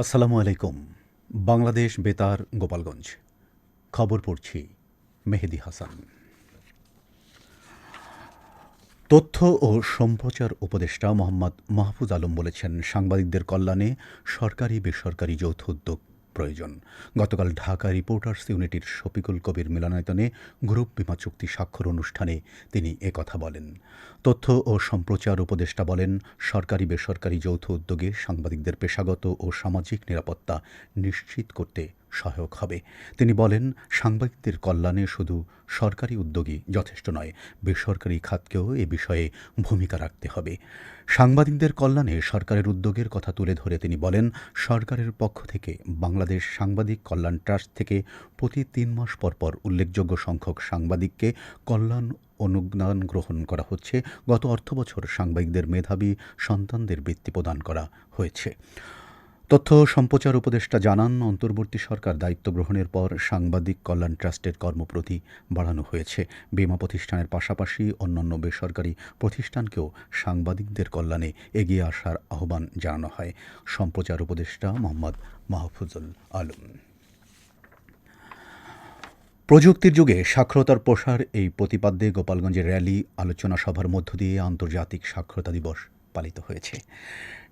আসসালামু আলাইকুম। বাংলাদেশ বেতার, গোপালগঞ্জ। খবর পড়ছি মেহেদি হাসান। তথ্য ও সম্প্রচার উপদেষ্টা মোহাম্মদ মাহফুজ আলম বলেছেন, সাংবাদিকদের কল্যাণে সরকারি বেসরকারি যৌথ উদ্যোগ প্রয়োজন। গতকাল ঢাকা রিপোর্টার্স ইউনিটির শফিকুল কবির মিলনায়তনে গ্রুপ বিমা চুক্তি স্বাক্ষর অনুষ্ঠানে তিনি একথা বলেন। তথ্য ও সম্প্রচার উপদেষ্টা বলেন, সরকারি বেসরকারি যৌথ উদ্যোগে সাংবাদিকদের পেশাগত ও সামাজিক নিরাপত্তা নিশ্চিত করতে সহায়ক হবে। তিনি বলেন, সাংবাদিকদের কল্যাণে শুধু সরকারি উদ্যোগই যথেষ্ট নয়, বেসরকারি খাতকেও এ বিষয়ে ভূমিকা রাখতে হবে। সাংবাদিকদের কল্যাণে সরকারের উদ্যোগের কথা তুলে ধরে তিনি বলেন, সরকারের পক্ষ থেকে বাংলাদেশ সাংবাদিক কল্যাণ ট্রাস্ট থেকে প্রতি তিন মাস পর পর উল্লেখযোগ্য সংখ্যক সাংবাদিককে কল্যাণ অনুদান গ্রহণ করা হচ্ছে। গত অর্থবছর সাংবাদিকদের মেধাবী সন্তানদের বৃত্তি প্রদান করা হয়েছে। তথ্য সম্প্রচার উপদেষ্টা জানান, অন্তর্বর্তী সরকার দায়িত্ব গ্রহণের পর সাংবাদিক কল্যাণ ট্রাস্টের কর্মপ্রতি বাড়ানো হয়েছে। বিমা প্রতিষ্ঠানের পাশাপাশি অন্যান্য বেসরকারি প্রতিষ্ঠানকেও সাংবাদিকদের কল্যাণে এগিয়ে আসার আহ্বান জানানো হয়। সম্প্রচার উপদেষ্টা মোহাম্মদ মাহফুজুল আলম। প্রযুক্তির যুগে সাক্ষরতার প্রসার, এই প্রতিপাদ্যে গোপালগঞ্জের র্যালি, আলোচনা সভার মধ্য দিয়ে আন্তর্জাতিক সাক্ষরতা দিবস। পালিত হয়েছে।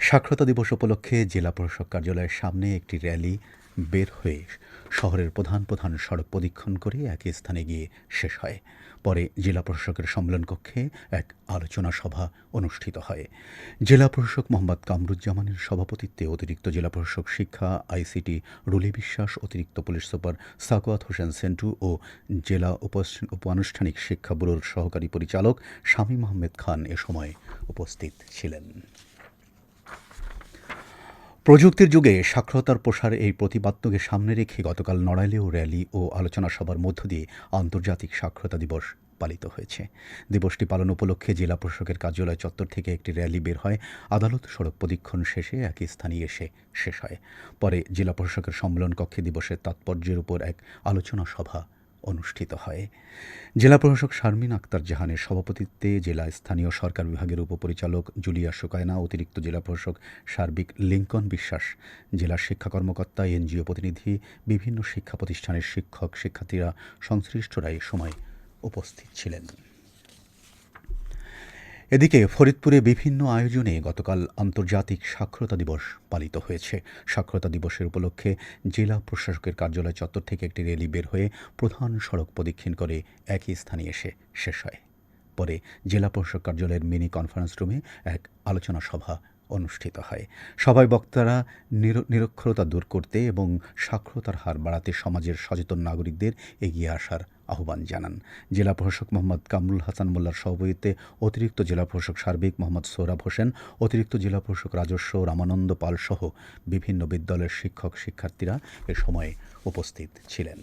সাক্ষরতা দিবস উপলক্ষে জেলা প্রশাসক কার্যালয়ের সামনে একটি র্যালি বের হয়ে শহরের প্রধান প্রধান সড়ক প্রদক্ষিণ করে একই স্থানে গিয়ে শেষ হয়। পরে জেলা প্রশাসকের সম্মেলন কক্ষে এক আলোচনা সভা অনুষ্ঠিত হয়। জেলা প্রশাসক মোহাম্মদ কামরুজ্জামানের সভাপতিত্বে অতিরিক্ত জেলা প্রশাসক শিক্ষা, আইসিটি, রুলি বিশ্বাস, অতিরিক্ত পুলিশ সুপার সাকোয়াত হোসেন সেন্টু ও জেলা উপ- উপানুষ্ঠানিক শিক্ষা ব্যুরোর সহকারী পরিচালক শামীম আহমেদ খান এ সময় উপস্থিত ছিলেন। প্রযুক্তির যুগে সাক্ষরতার প্রসার এই প্রতিপাদ্যকে সামনে রেখে গতকাল নড়াইলেও র্যালি ও আলোচনা সভার মধ্য দিয়ে আন্তর্জাতিক সাক্ষরতা দিবস পালিত হয়েছে। দিবসটি পালন উপলক্ষে জেলা প্রশাসকের কার্যালয় চত্বর থেকে একটি র্যালি বের হয়। আদালত সড়ক প্রদীক্ষণ শেষে একই স্থানে এসে শেষ হয়। পরে জেলা প্রশাসকের সম্মেলন কক্ষে দিবসের তাৎপর্যের উপর এক আলোচনা সভা অনুষ্ঠিত হয়। জেলা প্রশাসক শারমিন আক্তার জাহানের সভাপতিত্বে জেলা স্থানীয় সরকার বিভাগের উপপরিচালক জুলিয়া সুকায়না, অতিরিক্ত জেলা প্রশাসক সার্বিক লিঙ্কন বিশ্বাস জেলার শিক্ষা কর্মকর্তা, এনজিও প্রতিনিধি, বিভিন্ন শিক্ষা প্রতিষ্ঠানের শিক্ষক, শিক্ষার্থীরা সংশ্লিষ্টরা এ সময় উপস্থিত ছিলেন। এদিকে ফরিদপুরে বিভিন্ন আয়োজনে গতকাল আন্তর্জাতিক সাক্ষরতা দিবস পালিত হয়েছে। সাক্ষরতা দিবসের উপলক্ষে জেলা প্রশাসকের কার্যালয় চত্বর থেকে একটি র্যালি বের হয়ে প্রধান সড়ক প্রদক্ষিণ করে একই স্থানে এসে শেষ হয়। পরে জেলা প্রশাসক কার্যালয়ের মিনি কনফারেন্স রুমে এক আলোচনা সভা অনুষ্ঠিত হয়। সবাই বক্তারা নির- নিরক্ষরতা দূর করতে এবং সাক্ষরতার হার বাড়াতে সমাজের সচেতন নাগরিকদের এগিয়ে আসার আহ্বান জানান। জেলা প্রশাসক মোহাম্মদ কামরুল হাসান মোল্লার সভাপতিত্বে অতিরিক্ত জেলা প্রশাসক সার্বিক মোহাম্মদ সোহরাব হোসেন, অতিরিক্ত জেলা প্রশাসক রাজস্ব রামানন্দ পাল সহ বিভিন্ন বিদ্যালয়ের শিক্ষক শিক্ষার্থীরা এ সময় উপস্থিত ছিলেন।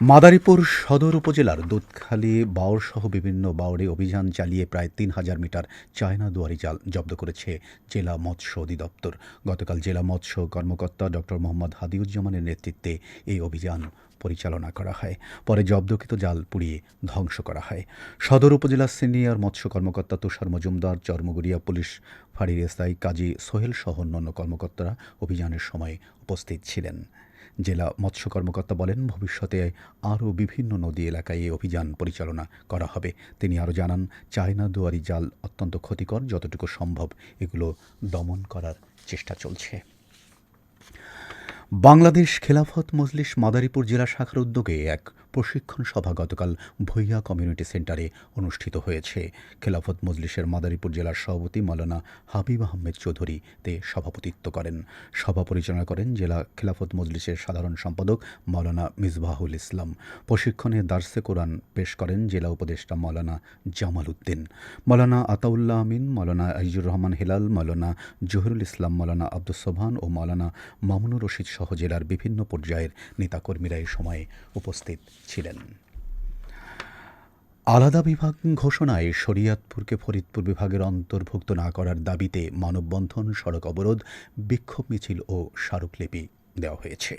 মাদারীপুর সদর উপজেলার দুধখালী বাওর সহ বিভিন্ন বাওরে অভিযান চালিয়ে প্রায় তিন হাজার মিটার চায়না দুয়ারি জাল জব্দ করেছে জেলা মৎস্য অধিদপ্তর। গতকাল জেলা মৎস্য কর্মকর্তা ডক্টর মোহাম্মদ হাদিউজ্জামানের নেতৃত্বে এই অভিযান পরিচালনা করা হয়। পরে জব্দকৃত জাল পুড়িয়ে ধ্বংস করা হয়। সদর উপজেলার সিনিয়র মৎস্য কর্মকর্তা তুষার মজুমদার, চর্মগুড়িয়া পুলিশ ফাঁড়ির এসআই কাজী সোহেল সহ অন্যান্য কর্মকর্তারা অভিযানের সময় উপস্থিত ছিলেন। জেলা মৎস্য কর্মকর্তা বলেন, ভবিষ্যতে আরও বিভিন্ন নদী এলাকায় এই অভিযান পরিচালনা করা হবে। তিনি আরও জানান, চায়না দুয়ারি জাল অত্যন্ত ক্ষতিকর, যতটুকু সম্ভব এগুলো দমন করার চেষ্টা চলছে। বাংলাদেশ খেলাফত মজলিস মাদারীপুর জেলা শাখার উদ্যোগে এক প্রশিক্ষণ সভা গতকাল ভূঁইয়া কমিউনিটি সেন্টারে অনুষ্ঠিত হয়েছে। খেলাফত মজলিসের মাদারীপুর জেলার সভাপতি মাওলানা হাবিব আহমেদ চৌধুরী তে সভাপতিত্ব করেন। সভা পরিচালনা করেন জেলা খেলাফত মজলিসের সাধারণ সম্পাদক মাওলানা মিসবাহুল ইসলাম। প্রশিক্ষণে দার্সে কোরআন পেশ করেন জেলা উপদেষ্টা মাওলানা জামাল উদ্দিন। মাওলানা আতাউল্লাহ আমিন মাওলানা আইজুর রহমান হেলাল মাওলানা জহিরুল ইসলাম মাওলানা আব্দুস সোবহান ও মাওলানা মামুনুর রশিদ সহ জেলার বিভিন্ন পর্যায়ের নেতাকর্মীরা এই সময় উপস্থিত ছিলেন। আলাদা বিভাগ ঘোষণায় শরিয়াতপুরকে ফরিদপুর বিভাগের অন্তর্ভুক্ত না করার দাবিতে মানববন্ধন, সড়ক অবরোধ, বিক্ষোভ মিছিল ও স্মারকলিপি দেওয়া হয়েছে।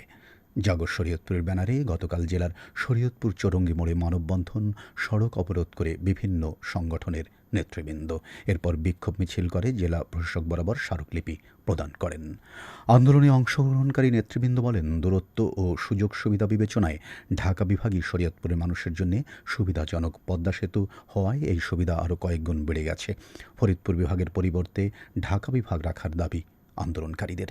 জাগর শরীয়তপুরের ব্যানারে গতকাল জেলার শরীয়তপুর চৌরঙ্গি মোড়ে মানববন্ধন, সড়ক অবরোধ করে বিভিন্ন সংগঠনের নেতৃবৃন্দ। এরপর বিক্ষোভ মিছিল করে জেলা প্রশাসক বরাবর স্মারকলিপি প্রদান করেন। আন্দোলনে অংশগ্রহণকারী নেতৃবৃন্দ বলেন, দূরত্ব ও সুযোগ সুবিধা বিবেচনায় ঢাকা বিভাগই শরীয়তপুরের মানুষের জন্য সুবিধাজনক পদ্মা সেতু হওয়ায় এই সুবিধা আরও কয়েকগুণ বেড়ে গেছে। ফরিদপুর বিভাগের পরিবর্তে ঢাকা বিভাগ রাখার দাবি আন্দোলনকারীদের।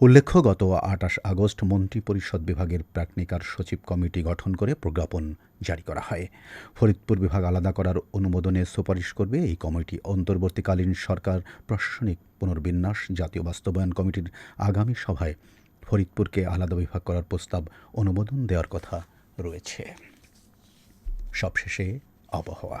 উল্লেখ্য, গত আটাশ আগস্ট মন্ত্রিপরিষদ বিভাগের প্রাকনিকার সচিব কমিটি গঠন করে প্রজ্ঞাপন জারি করা হয়। ফরিদপুর বিভাগ আলাদা করার অনুমোদনে সুপারিশ করবে এই কমিটি। অন্তর্বর্তীকালীন সরকার প্রশাসনিক পুনর্বিন্যাস জাতীয় বাস্তবায়ন কমিটির আগামী সভায় ফরিদপুরকে আলাদা বিভাগ করার প্রস্তাব অনুমোদন দেওয়ার কথা রয়েছে। সবশেষে আবহাওয়া।